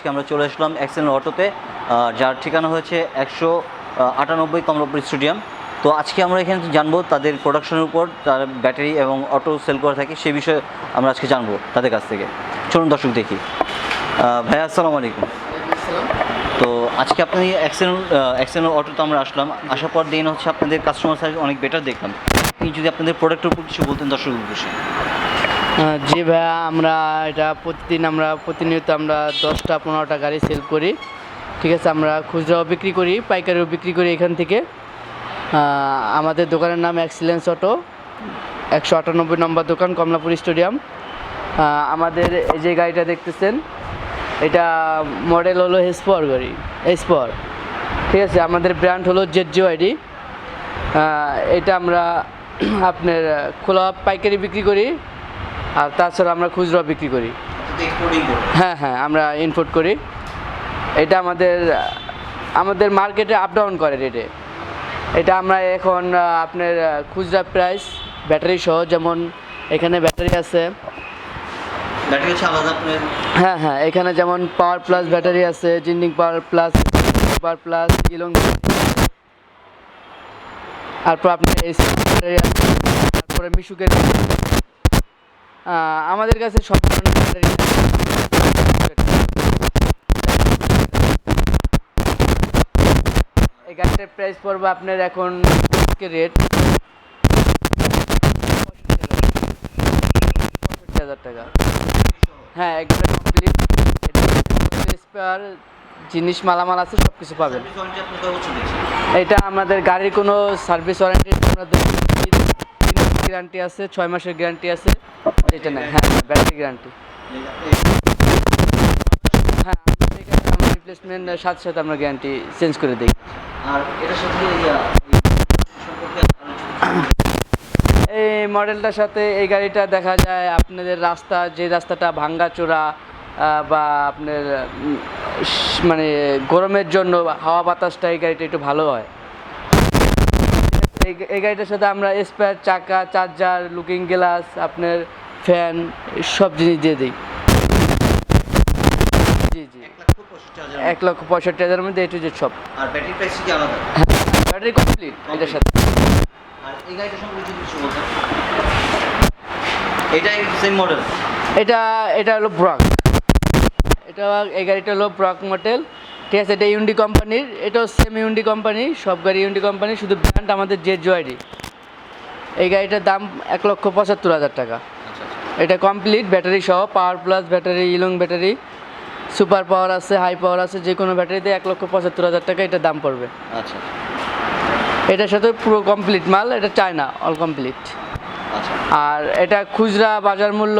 আজকে আমরা চলে আসলাম এক্সেলেন্ট অটোতে যার ঠিকানা হয়েছে একশো আটানব্বই কমলাপুর স্টেডিয়াম। তো আজকে আমরা এখানে জানব তাদের প্রোডাকশনের উপর, তার ব্যাটারি এবং অটো সেল করে থাকে সে বিষয়ে আমরা আজকে জানব তাদের কাছ থেকে। চলুন দর্শক দেখি। ভাইয়া, আসসালামু আলাইকুম। তো আজকে আপনি এক্সেল এক্সেল অটোতে আমরা আসলাম। আসার পর দিন হচ্ছে আপনাদের কাস্টমার সার্ভিস অনেক বেটার দেখলাম। আপনি যদি আপনাদের প্রোডাক্টের উপর কিছু বলতেন দর্শক উদ্দেশ্যে। জি ভাইয়া, আমরা এটা প্রতিদিন আমরা, প্রতিনিয়ত আমরা দশটা, পনেরোটা গাড়ি সেল করি। ঠিক আছে, আমরা খুচরাও বিক্রি করি, পাইকারিও বিক্রি করি এখান থেকে। আমাদের দোকানের নাম এক্সিলেন্স অটো একশো আটানব্বই নম্বর দোকান, কমলাপুর স্টেডিয়াম। আমাদের এই যে গাড়িটা দেখতেছেন, এটা মডেল হলো হেসপর গাড়ি হেসপর ঠিক আছে, আমাদের ব্র্যান্ড হলো জেড জিওআইডি এটা আমরা আপনার খোলা পাইকারি বিক্রি করি। আর তাছাড়া আমরা খুচরা বিক্রি করি। হ্যাঁ হ্যাঁ আমরা ইনপোর্ট করি। এটা আমাদের আমাদের মার্কেটে আপ ডাউন করে রেটে এটা আমরা এখন আপনার খুচরা প্রাইস ব্যাটারি সহ যেমন এখানে ব্যাটারি আছে। হ্যাঁ হ্যাঁ এখানে যেমন পাওয়ার প্লাস ব্যাটারি আছে জিন্ডিং পাওয়ার প্লাস পাওয়ার প্লাস ইলং তারপর আপনার এসি ব্যাটারি আছে তারপরে মিশুকের আমাদের কাছে সব ধরনের ব্যাটারি এই গাড়িটার প্রাইস পড়বে আপনার এখন রেট পঁয়ষট্টি হাজার টাকা। হ্যাঁ একবারে কমপ্লিট স্পেয়ার জিনিস মালামাল আছে সব কিছু পাবেন এটা আমাদের গাড়ির কোনো সার্ভিস ওয়ারেন্টি আমরা গ্যারান্টি আছে ছয় মাসের গ্যারান্টি আছে। এটা না হ্যাঁ ব্যাটারি গ্যারান্টি হ্যাঁ এখানে আমরা রিপ্লেসমেন্ট সাথে সাথে আমরা গ্যারান্টি চেঞ্জ করে দিই। আর এটার সাথে এই মডেলটার সাথে এই গাড়িটা দেখা যায় আপনাদের রাস্তা যে রাস্তাটা ভাঙ্গা চোরা বা আপনার মানে গরমের জন্য হাওয়া বাতাসটা এই গাড়িটা একটু ভালো হয়। এই এই গাড়িটার সাথে আমরা স্পেয়ার চাকা চার্জার লুকিং গ্লাস আপনার ফ্যান সব জিনিস দিয়ে দিই। জি জি। এক লক্ষ পঁয়ষট্টি হাজারের মধ্যে? এ টু জেড সব। আর ব্যাটারি প্রাইস কি আলাদা? ব্যাটারি কমপ্লিট এটার সাথে। আর এই গাড়িটা সম্পর্কে কিছু বলতেন। এটাই সেম মডেল এটা এটা হলো ব্রক এটা এই গাড়িটা হলো ব্রক মডেল ঠিক আছে এটা ইউন্ডি কোম্পানির এটাও সেম ইউন্ডি কোম্পানি সব গাড়ি ইউন্ডি কোম্পানি শুধু ব্র্যান্ড আমাদের জে জোয়াইডি এই গাড়িটার দাম এক লক্ষ পঁচাত্তর হাজার টাকা। এটা কমপ্লিট ব্যাটারি সহ পাওয়ার প্লাস ব্যাটারি ইলং ব্যাটারি সুপার পাওয়ার আছে হাই পাওয়ার আছে যে কোনো ব্যাটারিতে এক লক্ষ পঁচাত্তর হাজার টাকা এটা দাম পড়বে। আচ্ছা। এটার সাথে পুরো কমপ্লিট মাল এটা চায়না অল কমপ্লিট আর এটা খুচরা বাজার মূল্য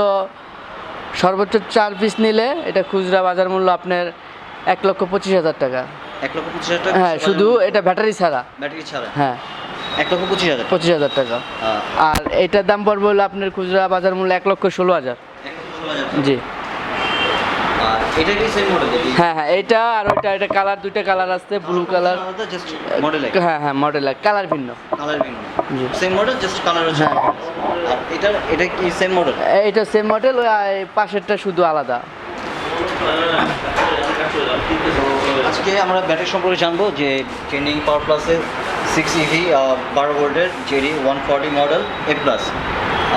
সর্বোচ্চ চার পিস নিলে এটা খুচরা বাজার মূল্য আপনার এক লক্ষ পঁচিশ হাজার টাকা। এক লক্ষ পঁচিশ হাজার টাকা হ্যাঁ শুধু এটা ব্যাটারি ছাড়া। ব্যাটারি ছাড়া। হ্যাঁ। এক লক্ষ পঁচিশ হাজার পঁচিশ হাজার টাকা। আর এটার দাম পড়বে হলো আপনার খুচরা বাজার মূল্য এক লক্ষ ষোলো হাজার। জি। এটা হ্যাঁ হ্যাঁ এটা আর ওইটা এটা কালার দুইটা কালার ব্লু কালার মডেল হ্যাঁ হ্যাঁ মডেল কালার ভিন্ন। কালার ভিন্ন। সেম মডেল জাস্ট কালার হ্যাঁ। এটা এটা কি সেম মডেল এইটা সেম মডেল আর পাশেরটা শুধু আলাদা। আজকে আমরা ব্যাটারি সম্পর্কে জানব যে ট্রেনিং পাওয়ার প্লাসের সিক্স ইভি বারো ভোল্টের JD one forty model A plus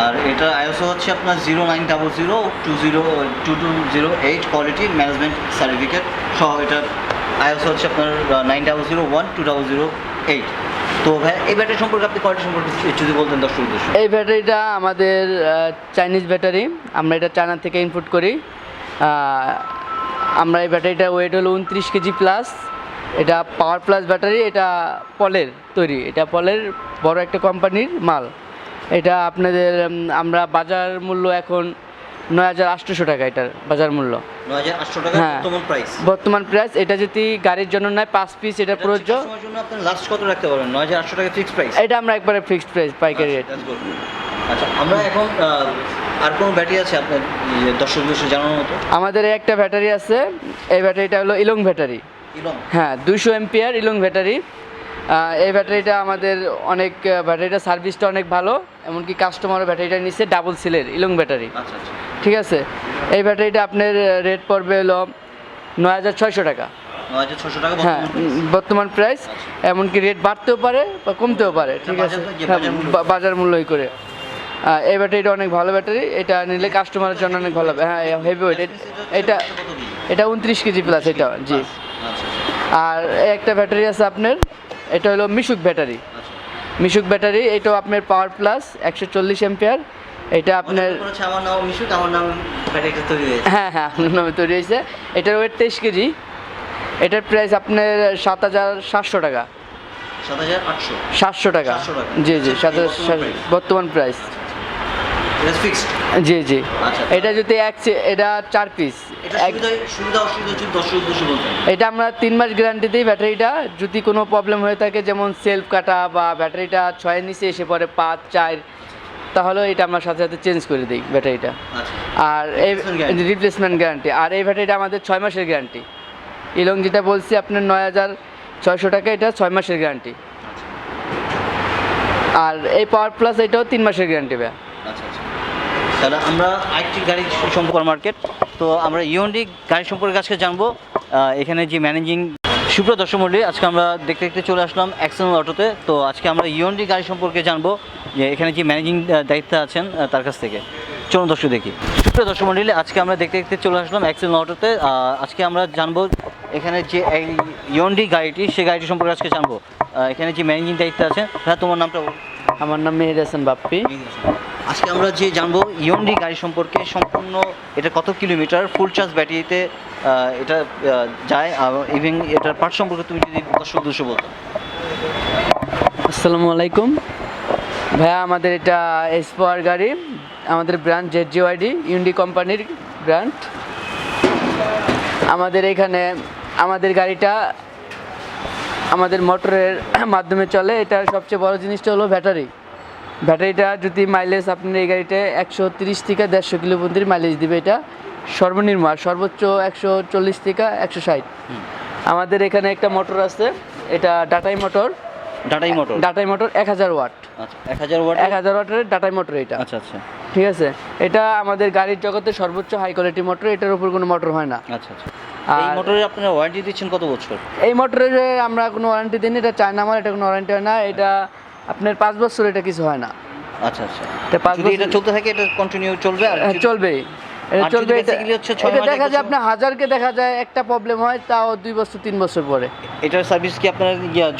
আর এটা আইএসও হচ্ছে আপনার zero nine double zero two zero two two zero eight quality management certificate সহ এটা আইএসও হচ্ছে আপনার nine double zero one two double zero eight তো ভাই, এই ব্যাটারি সম্পর্কে আপনি কোয়ালিটি সম্পর্কে যদি বলতেন দর্শক উদ্দেশ্য। এই ব্যাটারিটা আমাদের চাইনিজ ব্যাটারি। আমরা এটা চায়না থেকে ইনপুট করি। আমরা এই ব্যাটারিটা ওয়েট হলো উনত্রিশ কেজি প্লাস এটা পাওয়ার প্লাস ব্যাটারি এটা পলের তৈরি। এটা পলের বড় একটা কোম্পানির মাল। এটা আপনাদের আমরা বাজার মূল্য এখন নয় হাজার আটশোশো টাকা এটার বাজার মূল্য। হাজার আটশো টাকা হ্যাঁ। বর্তমান প্রাইস এটা যদি গাড়ির জন্য নেয় পাঁচ পিস এটা প্রযোজ্য। লাস্ট কত রাখতে পারবেন? নয় হাজার আটশো টাকা ফিক্সড প্রাইস এটা আমরা একবারে ফিক্সড প্রাইস পাইকারি রেট আচ্ছা. আচ্ছা আমরা এখন আর কোনো ব্যাটারি আছে আপনার দর্শক জানানোর মতো? আমাদের এই একটা ব্যাটারি আছে এই ব্যাটারিটা হলো ইলং ব্যাটারি হ্যাঁ দুশো এমপিয়ার ইলং ব্যাটারি। এই ব্যাটারিটা আমাদের অনেক ব্যাটারিটা সার্ভিসটা অনেক ভালো এমনকি কাস্টমারও ব্যাটারিটা নিচ্ছে ডাবল সিলের ইলং ব্যাটারি। আচ্ছা আচ্ছা। ঠিক আছে? এই ব্যাটারিটা আপনার রেট পড়বে হলো নয় হাজার ছয়শো টাকা। হ্যাঁ বর্তমান প্রাইস এমনকি রেট বাড়তেও পারে বা কমতেও পারে ঠিক আছে? বাজার- হ্যাঁ, বাজার মূল্যই করে। এই ব্যাটারিটা অনেক ভালো ব্যাটারি এটা নিলে কাস্টমারের জন্য অনেক ভালো। হবে হ্যাঁ হেভি ওয়েট এটা এটা উনত্রিশ কেজি প্লাস এটা জি। আচ্ছা আর একটা ব্যাটারি আছে আপনার এটা হলো মিশুক ব্যাটারি। মিশুক ব্যাটারি এটাও আপনার পাওয়ার প্লাস একশো চল্লিশ এম্পিয়ার এটা আপনার আপনার আমার নাম মিশুক আমার নাম ব্যাটারিটা তৈরি হয়েছে। হ্যাঁ হ্যাঁ আপনার নামে তৈরি হয়েছে। এটার ওয়েট তেইশ কেজি। এটার প্রাইস আপনার সাত হাজার সাতশো টাকা। সাত হাজার আটশো। সাতশো টাকা। জি জি আচ্ছা, সাত হাজার বর্তমান প্রাইস এটা ফিক্সড জি জি। আচ্ছা। এটা যদি এক এটা চার পিস এটা আমরা তিন মাস গ্যারান্টি দিই ব্যাটারিটা। যদি কোনো প্রবলেম হয়ে থাকে যেমন সেলফ কাটা বা ব্যাটারিটা ছয়ের নিচে এসে পরে পাঁচ চার তাহলে এটা আমরা সাথে সাথে চেঞ্জ করে দিই ব্যাটারিটা। আচ্ছা। আর এই রিপ্লেসমেন্ট গ্যারান্টি আর এই ব্যাটারিটা আমাদের ছয় মাসের গ্যারান্টি ইলং যেটা বলছি আপনার নয় হাজার ছয়শো টাকা এটা ছয় মাসের গ্যারান্টি আর এই পাওয়ার প্লাস এটাও তিন মাসের গ্যারান্টি ভাই আচ্ছা আচ্ছা। তাহলে আমরা আরেকটি গাড়ি সম্পর্ক মার্কেট। তো আমরা ইউএনডি গাড়ি সম্পর্কে আজকে জানব। এখানে যে ম্যানেজিং সুপ্রিয় দর্শক মন্ডলী আজকে আমরা দেখতে দেখতে চলে আসলাম অ্যাক্সেল অটোতে তো আজকে আমরা ইউএনডি গাড়ি সম্পর্কে জানব যে এখানে যে ম্যানেজিং দায়িত্বে আছেন তার কাছ থেকে। চলুন দর্শক দেখি। সুপ্রিয় দর্শক মন্ডলী আজকে আমরা দেখতে দেখতে চলে আসলাম অ্যাক্সেল অটোতে আজকে আমরা জানব এখানে যে এই ইউএনডি গাড়িটি সেই গাড়িটি সম্পর্কে আজকে জানব। এখানে যে ম্যানেজিং দায়িত্বে আছেন হ্যাঁ তোমার নামটা আমার নাম মেহের হাসান বাপ্পি। আজকে আমরা যে জানব ইয়ন্ডি গাড়ি সম্পর্কে, সম্পূর্ণ এটা কত কিলোমিটার, ফুল চার্জ ব্যাটারিতে এটা যায় ইভেন এটার পার্ট সম্পর্কে তুমি যদি দর্শক উদ্দেশ্য বলতো। আসসালামু আলাইকুম। ভাইয়া, আমাদের এটা এস পাওয়ার গাড়ি, আমাদের ব্র্যান্ড জেড জিওআইডি ইউন্ডি কোম্পানির ব্র্যান্ড আমাদের এখানে, আমাদের গাড়িটা আমাদের মোটরের মাধ্যমে চলে। এটার সবচেয়ে বড় জিনিসটা হলো ব্যাটারি। ব্যাটারিটা যদি মাইলেজ আপনার এই গাড়িতে একশো তিরিশ থেকে দেড়শো কিলো পর্যন্ত মাইলেজ দিবে এটা। সর্বনিম্ন আর সর্বোচ্চ একশো চল্লিশ থেকে একশো ষাট। আমাদের এখানে একটা মোটর আছে এটা ডাটাই মোটর ডাটাই মোটর ডাটাই মোটর এক হাজার ওয়াট আচ্ছা এক হাজার ওয়াট এক হাজার ওয়াটের ডাটাই মোটর এটা। আচ্ছা আচ্ছা। ঠিক আছে? এটা আমাদের গাড়ির জগতে সর্বোচ্চ হাই কোয়ালিটি মোটর এটার উপর কোনো মোটর হয় না। আচ্ছা আচ্ছা। এই মোটরে আপনারা ওয়ারেন্টি দিচ্ছেন কত বছর? এই মোটরের আমরা কোনো ওয়ারেন্টি দিই না এটা চায়না আমার এটা কোনো ওয়ারেন্টি হয় না। এটা আপনার পাঁচ বছর এটা কিছু হয় না। আচ্ছা আচ্ছা। পাঁচ যদি এটা চলতে থাকে এটা কন্টিনিউ চলবে আর হ্যাঁ, চলবে। এটা চলবে এটা দেখা যায় আপনার হাজারকে দেখা যায় একটা প্রবলেম হয় তাও দুই বছর তিন বছর পরে। এটার সার্ভিস কি আপনার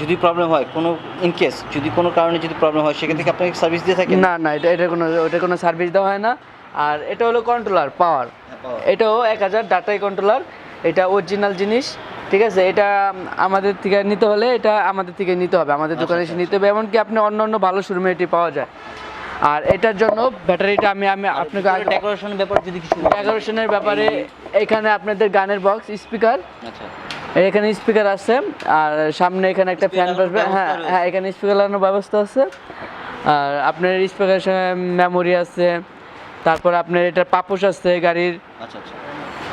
যদি প্রবলেম হয় কোনো ইন কেস যদি কোনো কারণে যদি প্রবলেম হয় সেখান থেকে আপনাকে সার্ভিস দিয়ে না না এটা এটা কোনো ওটা কোনো সার্ভিস দেওয়া হয় না। আর এটা হলো কন্ট্রোলার পাওয়ার এটাও এক হাজার ডাটাই কন্ট্রোলার এটা অরিজিনাল জিনিস। ঠিক আছে? এটা আমাদের থেকে নিতে হলে এটা আমাদের থেকে নিতে হবে। আমাদের দোকানে এসে নিতে হবে এমনকি আপনি অন্য অন্য ভালো শোরুমে এটি পাওয়া যায়। আর এটার জন্য ব্যাটারিটা আমি আমি আপনাকে ডেকোরেশনের ব্যাপারে যদি কিছু ডেকোরেশনের ব্যাপারে এখানে আপনাদের গানের বক্স স্পিকার আচ্ছা। এখানে স্পিকার আছে আর সামনে এখানে একটা ফ্যান বসবে। হ্যাঁ হ্যাঁ এখানে স্পিকার লাগানোর ব্যবস্থা আছে। আর আপনার স্পিকারের মেমোরি আছে। তারপর আপনার এটা পাপোশ আছে গাড়ির। আচ্ছা আচ্ছা।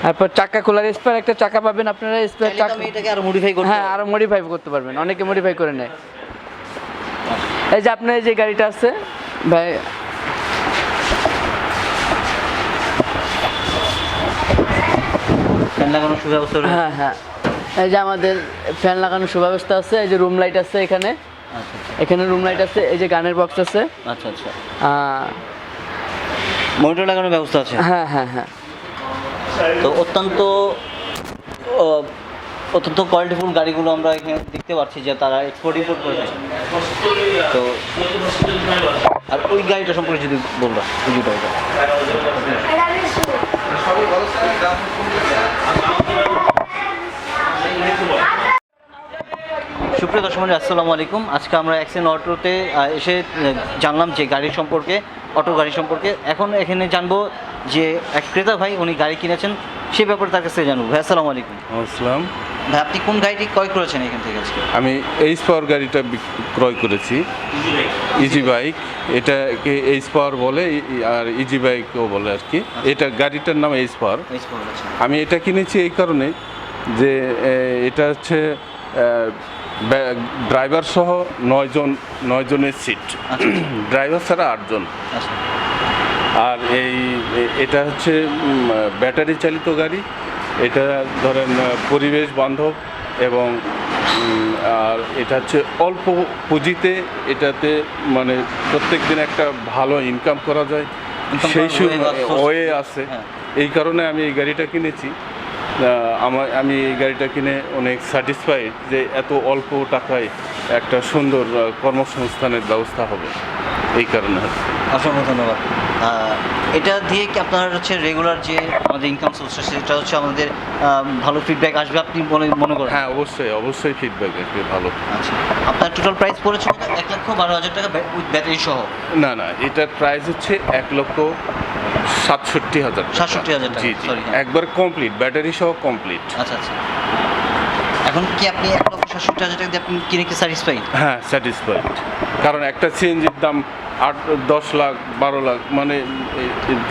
তারপর চাকা খোলার স্পেয়ার একটা চাকা পাবেন আপনারা স্পেয়ার চাকা। এটাকে আরও মডিফাই করতে হ্যাঁ। আরও মডিফাই করতে পারবেন অনেকে মডিফাই করে নেয়। এই যে আপনার এই যে গাড়িটা আছে ভাই। ফ্যান লাগানোর সুব্যবস্থা হ্যাঁ হ্যাঁ। এই যে আমাদের ফ্যান লাগানোর সুব্যবস্থা আছে এই যে রুম লাইট আছে এখানে। আচ্ছা এখানে রুম লাইট আছে এই যে গানের বক্স আছে। আচ্ছা আচ্ছা। মনিটর লাগানোর ব্যবস্থা আছে? হ্যাঁ হ্যাঁ হ্যাঁ। তো অত্যন্ত অত্যন্ত কোয়ালিটিফুল গাড়িগুলো আমরা এখানে দেখতে পাচ্ছি যে তারা এক্সপোর্ট ইম্পোর্ট করে। তো, আর ওই গাড়িটা সম্পর্কে যদি বলবা বুঝিটা ওটা। সুপ্রিয় দর্শক আসসালামু আলাইকুম। আজকে আমরা অ্যাক্সেন অটোতে এসে জানলাম যে গাড়ি সম্পর্কে, অটো গাড়ি সম্পর্কে। এখন এখানে জানব যে এক ক্রেতা ভাই উনি গাড়ি কিনেছেন সে ব্যাপারে তার কাছ জানব। ভাই আসসালামু আলাইকুম। আসসালাম। ভাই আপনি কোন গাড়িটি ক্রয় করেছেন এখান থেকে আজকে? আমি এইচ পাওয়ার গাড়িটা ক্রয় করেছি। ইজি বাইক এটাকে এইচ পাওয়ার বলে আর ইজি বাইকও বলে আর কি। এটা গাড়িটার নাম এইচ পাওয়ার করে গেছেন। আমি এটা কিনেছি এই কারণে যে এটা হচ্ছে ড্রাইভার সহ নয়জন নয়জনের সিট। ড্রাইভার ছাড়া আটজন। আচ্ছা। আর এই এটা হচ্ছে ব্যাটারি চালিত গাড়ি। এটা ধরেন পরিবেশ বান্ধব এবং আর এটা হচ্ছে অল্প পুঁজিতে এটাতে মানে প্রত্যেক দিন একটা ভালো ইনকাম করা যায়। সেই ওয়ে আছে। হ্যাঁ। এই কারণে আমি এই গাড়িটা কিনেছি। আমার আমি এই গাড়িটা কিনে অনেক স্যাটিসফাইড যে এত অল্প টাকায় একটা সুন্দর কর্মসংস্থানের ব্যবস্থা হবে। এই কারণে অসংখ্য ধন্যবাদ। এটা দিয়ে কি আপনার হচ্ছে রেগুলার যে আমাদের ইনকাম সোর্স আছে সেটা হচ্ছে আমাদের ভালো ফিডব্যাক আসবে আপনি মনে মনে করেন হ্যাঁ অবশ্যই অবশ্যই ফিডব্যাক আসবে ভালো আচ্ছা আপনার টোটাল প্রাইস পড়েছে? এক লক্ষ বারো হাজার টাকা উইথ ব্যাটারি সহ না না এটার প্রাইস হচ্ছে এক লক্ষ সাতষট্টি হাজার। 67,000 টাকা, জি জি হ্যাঁ। একবার কমপ্লিট ব্যাটারি সহ কমপ্লিট আচ্ছা আচ্ছা এখন কি আপনি হাজার টাকা দিয়ে আপনি কিনে কি স্যাটিসফাই হ্যাঁ স্যাটিসফাইড কারণ একটা সিএনজির দাম আট দশ লাখ বারো লাখ মানে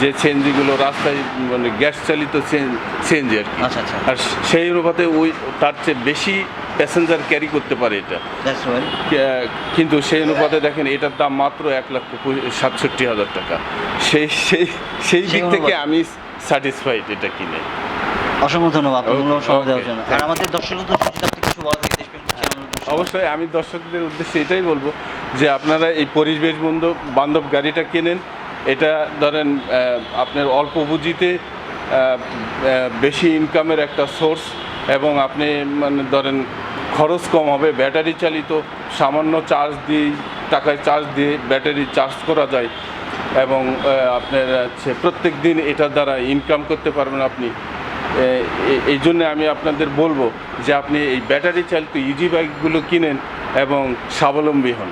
যে সিএনজিগুলো রাস্তায় মানে গ্যাস চালিত সিএনজি আর কি। আচ্ছা আচ্ছা। আর সেই অনুপাতে ওই তার চেয়ে বেশি প্যাসেঞ্জার ক্যারি করতে পারে এটা। কিন্তু সেই অনুপাতে দেখেন এটার দাম মাত্র এক লাখ সাতষট্টি হাজার টাকা। সেই সেই সেই দিক থেকে আমি স্যাটিসফাইড এটা কিনে। অসংখ্য ধন্যবাদ আর আমাদের উদ্দেশ্যে কিছু বলা থাকে দেশপ্রেম চ্যানেলের উদ্দেশ্যে। অবশ্যই আমি দর্শকদের উদ্দেশ্যে এটাই বলব যে আপনারা এই পরিবেশ বন্ধু বান্ধব গাড়িটা কেনেন। এটা ধরেন আপনার অল্প পুঁজিতে বেশি ইনকামের একটা সোর্স এবং আপনি মানে ধরেন, খরচ কম হবে ব্যাটারি চালিত সামান্য চার্জ দিয়ে, টাকায় চার্জ দিয়ে ব্যাটারি চার্জ করা যায় এবং আপনার হচ্ছে প্রত্যেক দিন এটার দ্বারা ইনকাম করতে পারবেন আপনি। এই জন্য আমি আপনাদের বলব যে আপনি এই ব্যাটারি চালিত ইজি বাইকগুলো কিনেন এবং স্বাবলম্বী হন।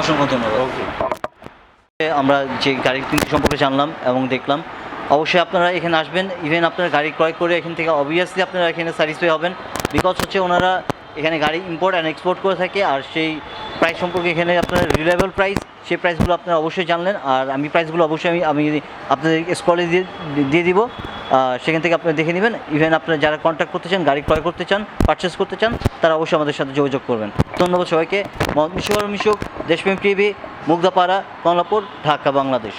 অসংখ্য ধন্যবাদ। ওকে আমরা যে গাড়ি কিনতে সম্পর্কে জানলাম এবং দেখলাম অবশ্যই আপনারা এখানে আসবেন। ইভেন আপনারা গাড়ি ক্রয় করে এখান থেকে অবভিয়াসলি আপনারা এখানে স্যাটিসফাই হবেন। বিকজ হচ্ছে ওনারা এখানে গাড়ি ইম্পোর্ট অ্যান্ড এক্সপোর্ট করে থাকে আর সেই প্রাইস সম্পর্কে এখানে আপনার রিলেবল প্রাইস সেই প্রাইসগুলো আপনারা অবশ্যই জানলেন। আর আমি প্রাইসগুলো অবশ্যই আমি আমি আপনাদের স্কলে দিয়ে দিয়ে দিব। সেখান থেকে আপনি দেখে নেবেন। ইভেন আপনারা যারা কন্ট্যাক্ট করতে চান, গাড়ি ক্রয় করতে চান পারচেস করতে চান, তারা অবশ্যই আমাদের সাথে যোগাযোগ করবেন। ধন্যবাদ সবাইকে। মিশুক মিশুক, দেশপ্রেম টিভি মুগ্ধাপাড়া কমলাপুর, ঢাকা, বাংলাদেশ।